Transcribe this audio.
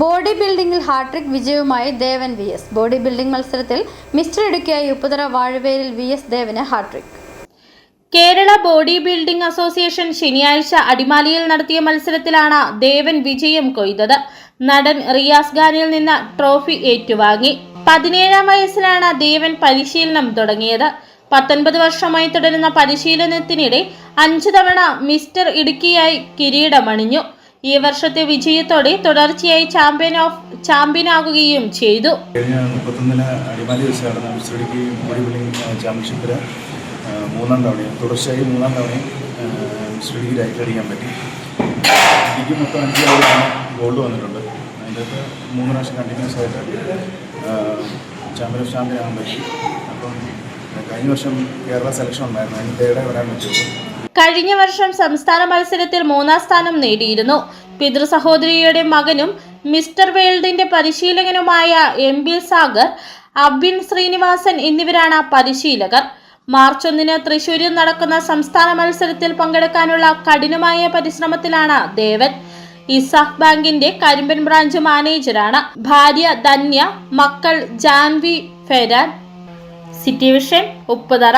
Body ബിൽഡിംഗിൽ hat trick വിജയവുമായി Devan V S. Body building മത്സരത്തിൽ mister ഇടുക്കിയായി ഉപ്പുതറ വാഴവേലിൽ വി എസ് ദേവന് hattrick. Kerala body building association ശനിയാഴ്ച അടിമാലിയിൽ നടത്തിയ മത്സരത്തിലാണ് ദേവൻ വിജയം കൊയ്തത്. നടൻ റിയാസ് ഖാനിൽ നിന്ന് ട്രോഫി ഏറ്റുവാങ്ങി. പതിനേഴാം വയസ്സിലാണ് ദേവൻ പരിശീലനം തുടങ്ങിയത്. പത്തൊൻപത് വർഷമായി തുടരുന്ന പരിശീലനത്തിനിടെ അഞ്ചു തവണ മിസ്റ്റർ ഇടുക്കിയായി കിരീടമണിഞ്ഞു. ഈ വർഷത്തെ വിജയത്തോടെ തുടർച്ചയായി ചാമ്പ്യൻ ഓഫ് ചാമ്പ്യൻ ചാമ്പ്യനാകുകയും ചെയ്തു. കഴിഞ്ഞ മുപ്പത്തൊന്നിന് അടിമാലി വെച്ച് നടന്ന മിസ്റ്ററിക്ക് ബോഡി ബിൽഡിംഗ് ചാമ്പ്യൻഷിപ്പിൽ മൂന്നാം തവണയും തുടർച്ചയായി മൂന്നാം തവണയും മിസ്റ്റർ ഇടുക്കി ലൈറ്റ് അടിക്കാൻ പറ്റി. എനിക്ക് മൊത്തം അഞ്ച് തവണയാണ് ഗോൾഡ് വന്നിട്ടുണ്ട്. അതിന്റെ അകത്ത് മൂന്ന് പ്രാവശ്യം കണ്ടിന്യൂസ് ആയിട്ട് ചാമ്പ്യൻ ഓഫ് ചാമ്പ്യൻ ആകാൻ പറ്റി. അപ്പം കഴിഞ്ഞ വർഷം കേരള സെലക്ഷൻ ഉണ്ടായിരുന്നു. അതിന്റെ ഇടയിൽ വരാൻ പറ്റുള്ളൂ കഴിഞ്ഞ വർഷം സംസ്ഥാന മത്സരത്തിൽ മൂന്നാം സ്ഥാനം നേടിയിരുന്നു. പിതൃ സഹോദരിയുടെ മകനും മിസ്റ്റർ വേൾഡിന്റെ പരിശീലകനുമായ എം ബി സാഗർ അബിൻ ശ്രീനിവാസൻ എന്നിവരാണ് പരിശീലകർ. മാർച്ച് ഒന്നിന് തൃശൂരിൽ നടക്കുന്ന സംസ്ഥാന മത്സരത്തിൽ പങ്കെടുക്കാനുള്ള കഠിനമായ പരിശ്രമത്തിലാണ് ദേവൻ. ഇസാഫ് ബാങ്കിന്റെ കരിമ്പൻ ബ്രാഞ്ച് മാനേജരാണ്. ഭാര്യ ധന്യ മക്കൾ ജാൻവി ഫെരാൻ. City vision Upputhara.